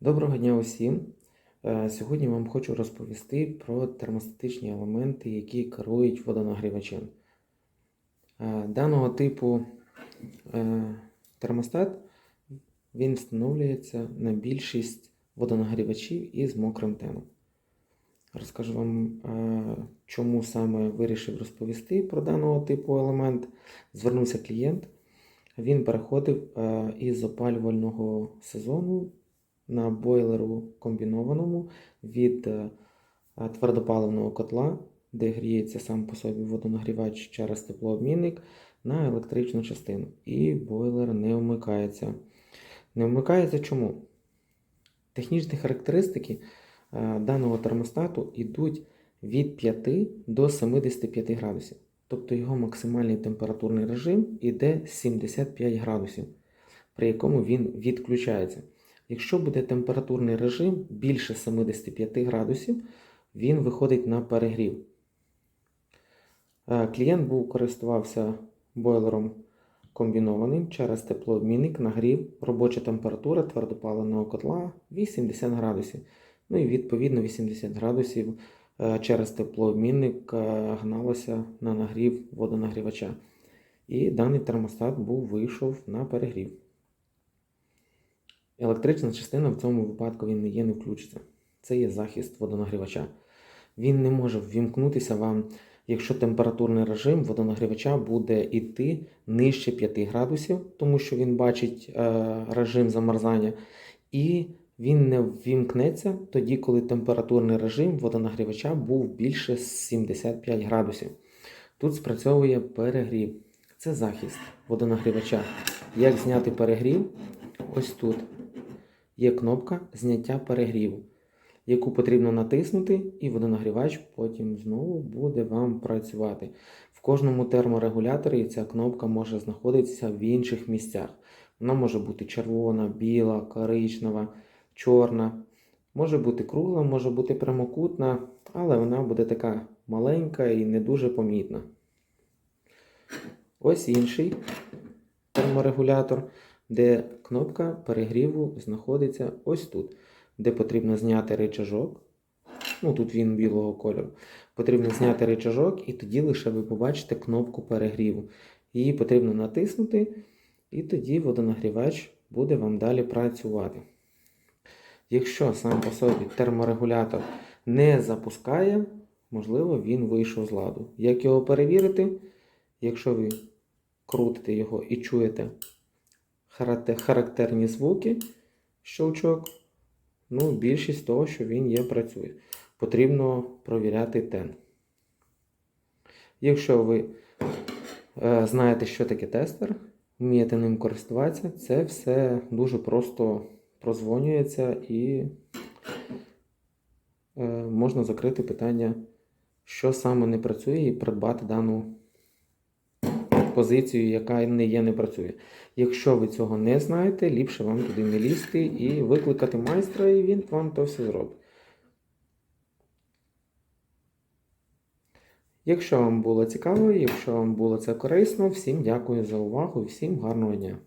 Доброго дня усім! Е, Сьогодні вам хочу розповісти про термостатичні елементи, які керують водонагрівачем. Е, Даного типу е, термостат він встановлюється на більшість водонагрівачів із мокрим теном. Розкажу вам, чому саме вирішив розповісти про даного типу елемент. Звернувся клієнт. Він переходив із опалювального сезону на бойлеру комбінованому від е, твердопаливного котла, де гріється сам по собі водонагрівач через теплообмінник, на електричну частину. І бойлер не вмикається. Не вмикається чому? Технічні характеристики е, даного термостату йдуть від 5 до 75 градусів. Тобто його максимальний температурний режим іде 75 градусів, при якому він відключається. Якщо буде температурний режим більше 75 градусів, він виходить на перегрів. Е, Клієнт був користувався бойлером комбінованим через теплообмінник, нагрів, робоча температура твердопаливного котла 80 градусів. Ну і відповідно 80 градусів е, через теплообмінник е, гналося на нагрів водонагрівача. І даний термостат був вийшов на перегрів. Електрична частина в цьому випадку він не є, не включиться. Це є захист водонагрівача. Він не може ввімкнутися вам, якщо температурний режим водонагрівача буде йти нижче 5 градусів, тому що він бачить е, режим замерзання. І він не ввімкнеться тоді, коли температурний режим водонагрівача був більше 75 градусів. Тут спрацьовує перегрів. Це захист водонагрівача. Як зняти перегрів? Ось тут є кнопка зняття перегріву, яку потрібно натиснути, і водонагрівач потім знову буде вам працювати. В кожному терморегуляторі ця кнопка може знаходитися в інших місцях. Вона може бути червона, біла, коричнева, чорна. Може бути кругла, може бути прямокутна, але вона буде така маленька і не дуже помітна. Ось інший терморегулятор, де кнопка перегріву знаходиться ось тут, де потрібно зняти рычажок. Ну, тут він білого кольору. Потрібно зняти рычажок, і тоді лише ви побачите кнопку перегріву. Її потрібно натиснути, і тоді водонагрівач буде вам далі працювати. Якщо сам по собі терморегулятор не запускає, можливо, він вийшов з ладу. Як його перевірити? Якщо ви крутите його і чуєте характерні звуки, щелчок, ну, більшість того, що він є, працює. Потрібно провіряти тен. Якщо ви е, знаєте, що таке тестер, вмієте ним користуватися, це все дуже просто прозвонюється і е, можна закрити питання, що саме не працює, і придбати дану позицію, яка не є, не працює. Якщо ви цього не знаєте, ліпше вам туди не лізти і викликати майстра, і він вам то все зробить. Якщо вам було цікаво, якщо вам було це корисно, всім дякую за увагу всім гарного дня.